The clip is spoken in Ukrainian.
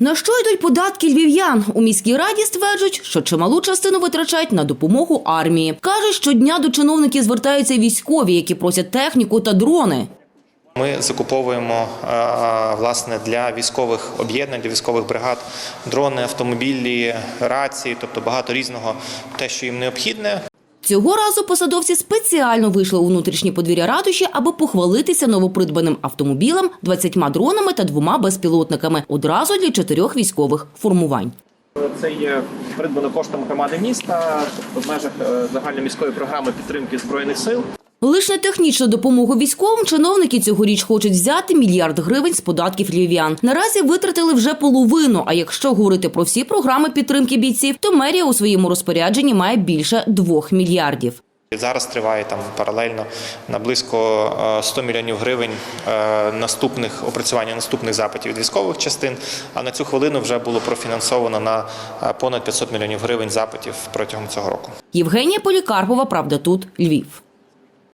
На що йдуть податки львів'ян? У міській раді стверджують, що чималу частину витрачають на допомогу армії. Кажуть, щодня до чиновників звертаються військові, які просять техніку та дрони. Ми закуповуємо е, власне для військових об'єднань, для військових бригад дрони, автомобілі, рації, тобто багато різного, те, що їм необхідне. Цього разу посадовці спеціально вийшли у внутрішні подвір'я ратуші, аби похвалитися новопридбаним автомобілем, 20 дронами та двома безпілотниками одразу для чотирьох військових формувань. Це є придбано коштом громади міста, в межах загальної загальноміської програми підтримки збройних сил. Лише на технічну допомогу військовим чиновники цьогоріч хочуть взяти мільярд гривень з податків львів'ян. Наразі витратили вже половину. А якщо говорити про всі програми підтримки бійців, то мерія у своєму розпорядженні має більше двох мільярдів. Зараз триває там паралельно на близько е, 100 мільйонів гривень е, наступних опрацювання наступних запитів від військових частин. А на цю хвилину вже було профінансовано на е, понад 500 мільйонів гривень запитів протягом цього року. Євгенія Полікарпова, правда, тут Львів.